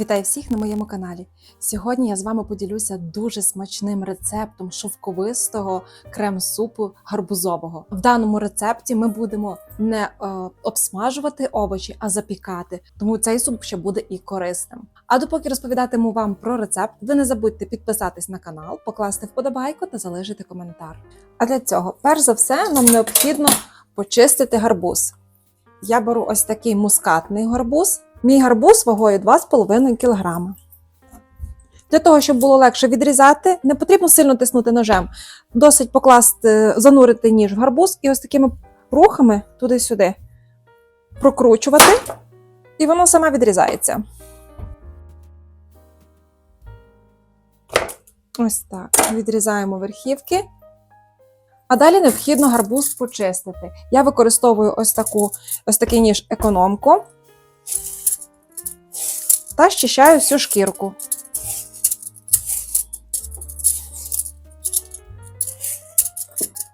Вітаю всіх на моєму каналі. Сьогодні я з вами поділюся дуже смачним рецептом шовковистого крем-супу гарбузового. В даному рецепті ми будемо не е, обсмажувати овочі, а запікати, тому цей суп ще буде і корисним. А допоки розповідатиму вам про рецепт, ви не забудьте підписатись на канал, покласти вподобайку та залишити коментар. А для цього, перш за все, нам необхідно почистити гарбуз. Я беру ось такий мускатний гарбуз. Мій гарбуз вагою 2,5 кг. Для того, щоб було легше відрізати, не потрібно сильно тиснути ножем. Досить покласти, занурити ніж в гарбуз і ось такими рухами туди-сюди прокручувати, і воно саме відрізається. Ось так. Відрізаємо верхівки. А далі необхідно гарбуз почистити. Я використовую ось, таку, ось такий ніж економку та щищаю всю шкірку.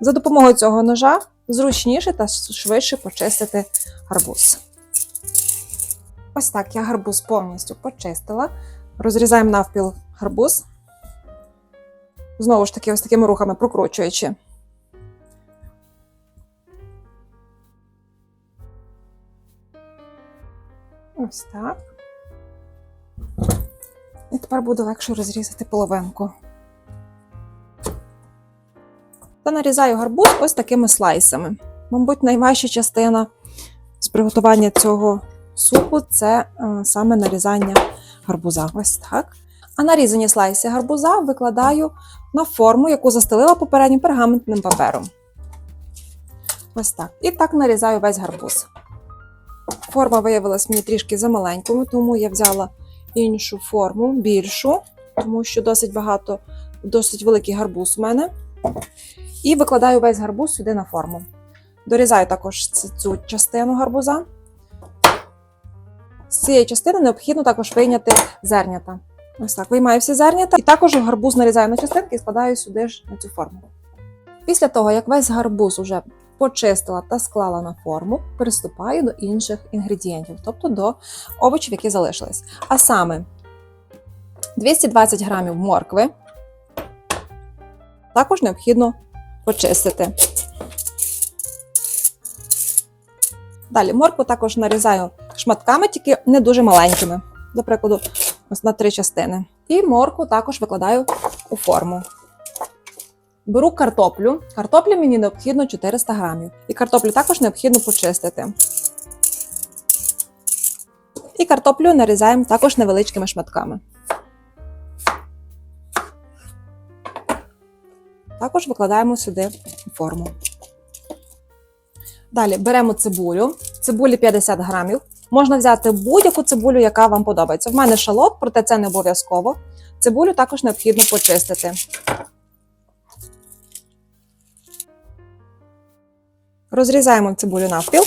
За допомогою цього ножа зручніше та швидше почистити гарбуз. Ось так я гарбуз повністю почистила. Розрізаємо навпіл гарбуз. Знову ж таки, ось такими рухами прокручуючи. Ось так. І тепер буде легше розрізати половинку. Та нарізаю гарбуз ось такими слайсами. Мабуть, найважча частина з приготування цього супу це е, саме нарізання гарбуза. Ось так. А нарізані слайси гарбуза викладаю на форму, яку застелила попереднім пергаментним папером. Ось так. І так нарізаю весь гарбуз. Форма виявилась мені трішки замаленькою, тому я взяла іншу форму, більшу, тому що досить багато, досить великий гарбуз у мене. І викладаю весь гарбуз сюди на форму. Дорізаю також цю частину гарбуза. З цієї частини необхідно також вийняти зернята. Ось так, виймаю всі зернята, і також гарбуз нарізаю на частинки і складаю сюди ж на цю форму. Після того, як весь гарбуз уже почистила та склала на форму, приступаю до інших інгредієнтів, тобто до овочів, які залишились. А саме 220 грамів моркви. Також необхідно почистити. Далі моркву також нарізаю шматками, тільки не дуже маленькими. До прикладу, ось на три частини. І моркву також викладаю у форму. Беру картоплю. Картоплі мені необхідно 400 грамів. І картоплю також необхідно почистити. І картоплю нарізаємо також невеличкими шматками. Також викладаємо сюди форму. Далі беремо цибулю. Цибулі 50 грамів. Можна взяти будь-яку цибулю, яка вам подобається. В мене шалот, проте це не обов'язково. Цибулю також необхідно почистити. Розрізаємо цибулю навпіл.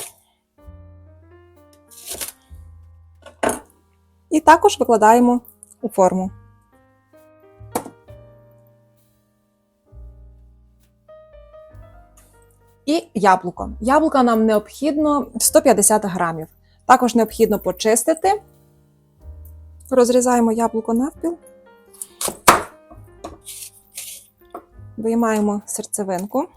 І також викладаємо у форму. І яблуко. Яблука нам необхідно 150 грамів. Також необхідно почистити. Розрізаємо яблуко навпіл. Виймаємо серцевинку.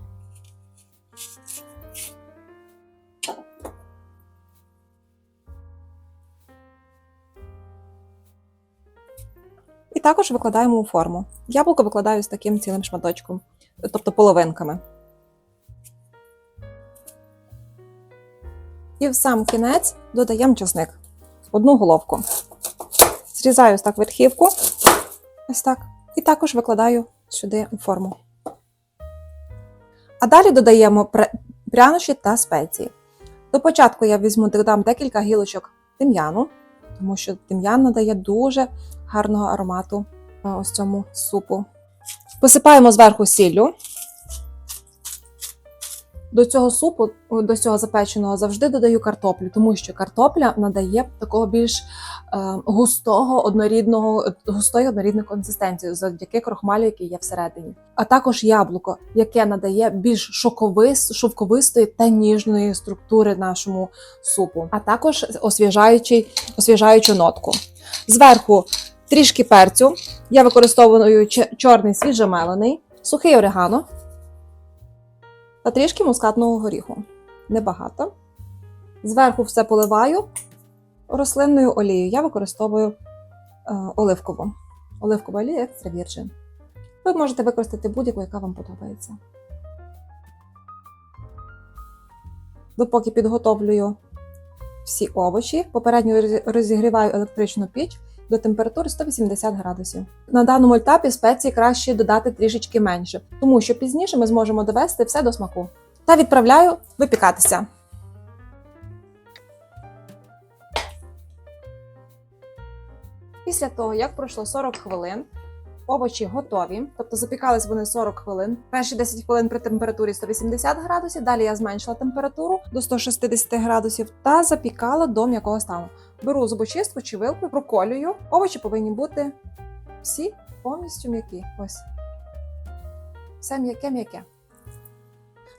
Також викладаємо у форму. Яблуко викладаю з таким цілим шматочком, тобто половинками. І в сам кінець додаємо часник. Одну головку. Зрізаю ось так верхівку. Ось так. І також викладаю сюди у форму. А далі додаємо прянощі та спеції. До початку я візьму додам декілька гілочок тим'яну, тому що тим'ян надає дуже гарного аромату ось цьому супу. Посипаємо зверху сіллю. До цього супу, до цього запеченого, завжди додаю картоплю, тому що картопля надає такого більш е, густого, однорідного, густої однорідної консистенції завдяки крохмалю, який є всередині. А також яблуко, яке надає більш шоковис, шовковистої та ніжної структури нашому супу, а також освіжаючий, освіжаючу нотку. Зверху трішки перцю. Я використовую чорний свіжомелений, сухий орегано та трішки мускатного горіху. Небагато. Зверху все поливаю рослинною олією. Я використовую е, оливкову. Оливкова олія екстра вірджин. Ви можете використати будь-яку, яка вам подобається. Допоки підготовлюю всі овочі, попередньо розігріваю електричну піч до температури 180 градусів. На даному етапі спеції краще додати трішечки менше, тому що пізніше ми зможемо довести все до смаку. Та відправляю випікатися. Після того, як пройшло 40 хвилин, овочі готові, тобто запікались вони 40 хвилин. Перші 10 хвилин при температурі 180 градусів. Далі я зменшила температуру до 160 градусів та запікала до м'якого стану. Беру зубочистку чи вилку, проколюю. Овочі повинні бути всі повністю м'які. Ось. Все м'яке-м'яке.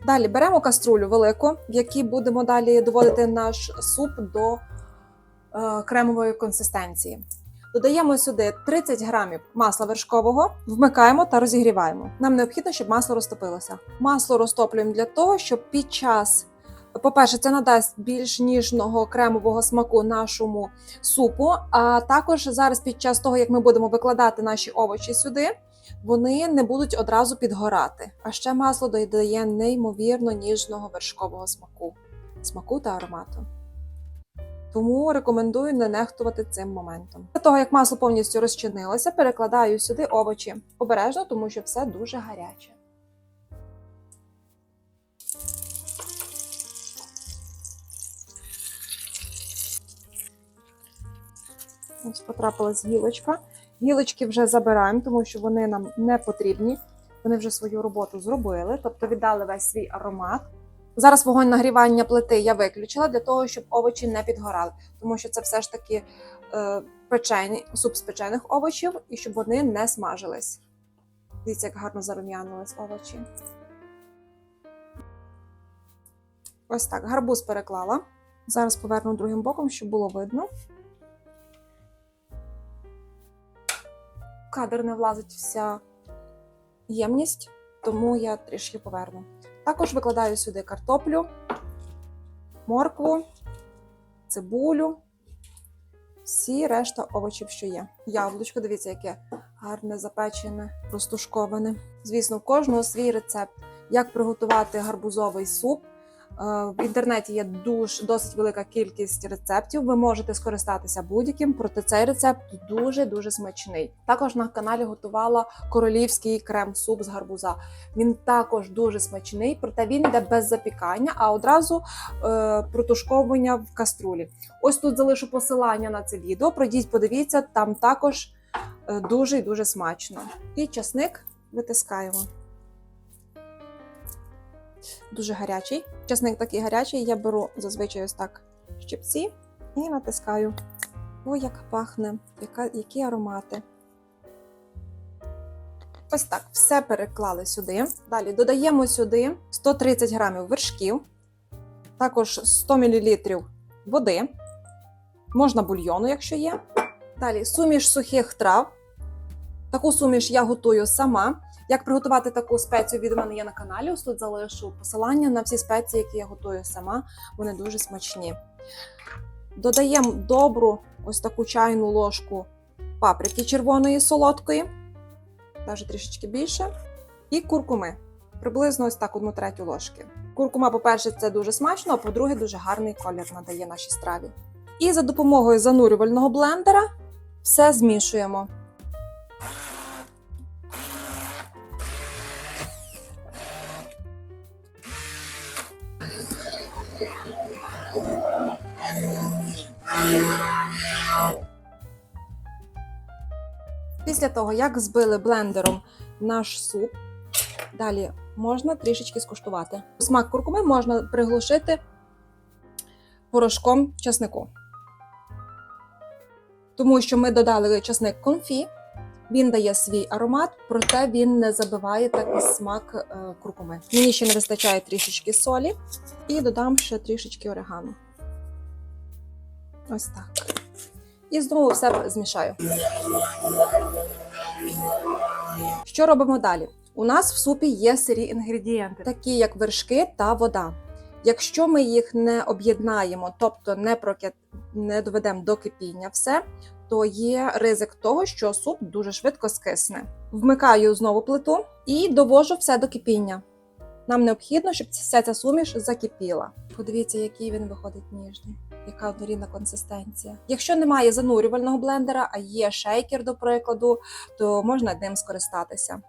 Далі беремо каструлю велику, в якій будемо далі доводити наш суп до е, кремової консистенції. Додаємо сюди 30 грамів масла вершкового, вмикаємо та розігріваємо. Нам необхідно, щоб масло розтопилося. Масло розтоплюємо для того, щоб під час, по-перше, це надасть більш ніжного кремового смаку нашому супу. А також зараз, під час того, як ми будемо викладати наші овочі сюди, вони не будуть одразу підгорати. А ще масло додає неймовірно ніжного вершкового смаку, смаку та аромату. Тому рекомендую не нехтувати цим моментом. Після того, як масло повністю розчинилося, перекладаю сюди овочі обережно, тому що все дуже гаряче. Ось потрапилась гілочка. Гілочки вже забираємо, тому що вони нам не потрібні. Вони вже свою роботу зробили, тобто віддали весь свій аромат. Зараз вогонь нагрівання плити я виключила для того, щоб овочі не підгорали, тому що це все ж таки е, печені, суп з печених овочів, і щоб вони не смажились. Дивіться, як гарно зарум'янились овочі. Ось так, гарбуз переклала. Зараз поверну другим боком, щоб було видно. Кадр не влазить вся ємність, тому я трішки поверну. Також викладаю сюди картоплю, моркву, цибулю, всі решта овочів, що є. Яблучко, дивіться, яке гарне запечене, розтушковане. Звісно, в кожного свій рецепт, як приготувати гарбузовий суп. Е, В інтернеті є дуже досить велика кількість рецептів. Ви можете скористатися будь-яким, проте цей рецепт дуже дуже смачний. Також на каналі готувала королівський крем-суп з гарбуза. Він також дуже смачний, проте він йде без запікання, а одразу е, протушковування в каструлі. Ось тут залишу посилання на це відео. Пройдіть, подивіться, там також е, дуже і дуже смачно. І часник витискаємо. Дуже гарячий. Часник такий гарячий, я беру зазвичай ось так щипці і натискаю. Ой, як пахне, яка, які аромати. Ось так, все переклали сюди. Далі додаємо сюди 130 грамів вершків, також 100 мл води, можна бульйону, якщо є. Далі суміш сухих трав. Таку суміш я готую сама. Як приготувати таку спецію від мене є на каналі. Ось тут залишу посилання на всі спеції, які я готую сама. Вони дуже смачні. Додаємо добру ось таку чайну ложку паприки червоної солодкої, навіть трішечки більше, і куркуми. Приблизно ось так одну третю ложки. Куркума, по-перше, це дуже смачно, а по-друге, дуже гарний колір надає нашій страві. І за допомогою занурювального блендера все змішуємо. Після того, як збили блендером наш суп, далі можна трішечки скуштувати. Смак куркуми можна приглушити порошком часнику. Тому що ми додали часник конфі, він дає свій аромат, проте він не забиває такий смак е, куркуми. Мені ще не вистачає трішечки солі і додам ще трішечки орегано. Ось так. І знову все змішаю. Що робимо далі? У нас в супі є сирі інгредієнти, такі як вершки та вода. Якщо ми їх не об'єднаємо, тобто не проки... не доведемо до кипіння все, то є ризик того, що суп дуже швидко скисне. Вмикаю знову плиту і довожу все до кипіння. Нам необхідно, щоб вся ця суміш закипіла. Подивіться, який він виходить ніжний, яка однорідна консистенція. Якщо немає занурювального блендера, а є шейкер, до прикладу, то можна ним скористатися.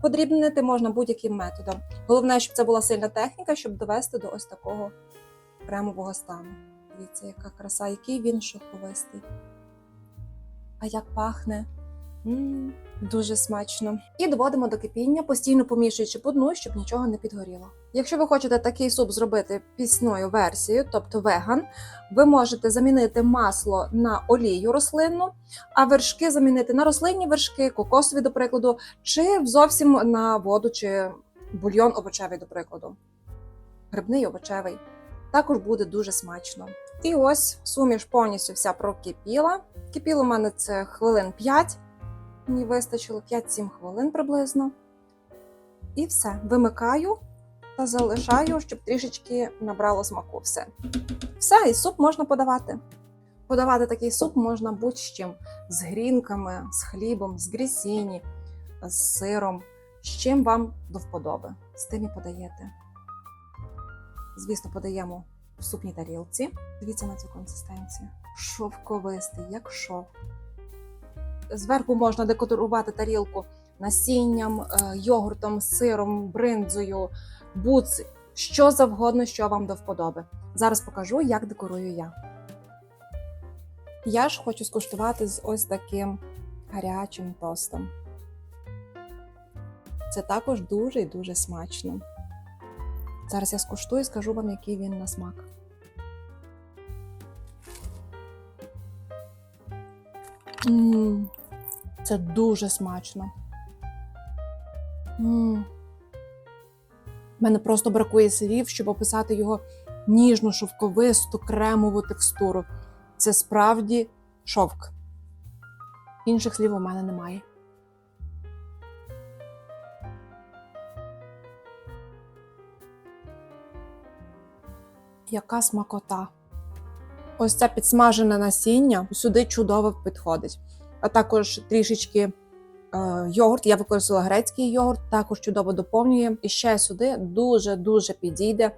Подрібнити можна будь-яким методом. Головне, щоб це була сильна техніка, щоб довести до ось такого кремового стану. Дивіться, яка краса, який він шовковистий. А як пахне? Дуже смачно. І доводимо до кипіння, постійно помішуючи по дну, щоб нічого не підгоріло. Якщо ви хочете такий суп зробити пісною версією, тобто веган, ви можете замінити масло на олію рослинну, а вершки замінити на рослинні вершки, кокосові, до прикладу, чи зовсім на воду чи бульйон овочевий, до прикладу. Грибний овочевий. Також буде дуже смачно. І ось суміш повністю вся прокипіла. Кипіло у мене це хвилин 5. Мені вистачило 5-7 хвилин приблизно. І все. Вимикаю та залишаю, щоб трішечки набрало смаку. Все. Все, і суп можна подавати. Подавати такий суп можна будь-з чим: з грінками, з хлібом, з грісіні, з сиром, з чим вам до вподоби. З тим і подаєте. Звісно, подаємо в супній тарілці. Дивіться на цю консистенцію. Шовковистий, як шов. Зверху можна декорувати тарілку насінням, е, йогуртом, сиром, бринзою, буц, що завгодно, що вам до вподоби. Зараз покажу, як декорую я. Я ж хочу скуштувати з ось таким гарячим тостом. Це також дуже і дуже смачно. Зараз я скуштую і скажу вам, який він на смак. Мм, це дуже смачно. Мм. У мене просто бракує слів, щоб описати його ніжну, шовковисту, кремову текстуру. Це справді шовк. Інших слів у мене немає. Яка смакота. Ось це підсмажене насіння сюди чудово підходить. А також трішечки е, йогурт. Я використала грецький йогурт, також чудово доповнює. І ще сюди дуже-дуже підійде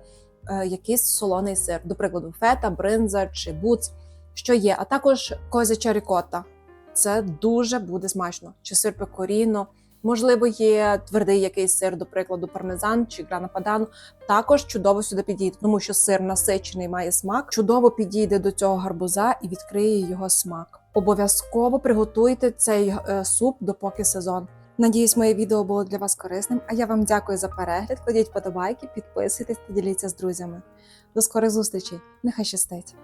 е, якийсь солоний сир, до прикладу, фета, бринза чи буц, що є. А також козяча рікота. Це дуже буде смачно. Чи сир пекоріно. Можливо, є твердий якийсь сир, до прикладу, пармезан чи грана падану. Також чудово сюди підійде, тому що сир насичений має смак. Чудово підійде до цього гарбуза і відкриє його смак. Обов'язково приготуйте цей е, суп допоки сезон. Надіюсь, моє відео було для вас корисним. А я вам дякую за перегляд. Кладіть подобайки, підписуйтесь та діліться з друзями. До скорих зустрічей! Нехай щастить!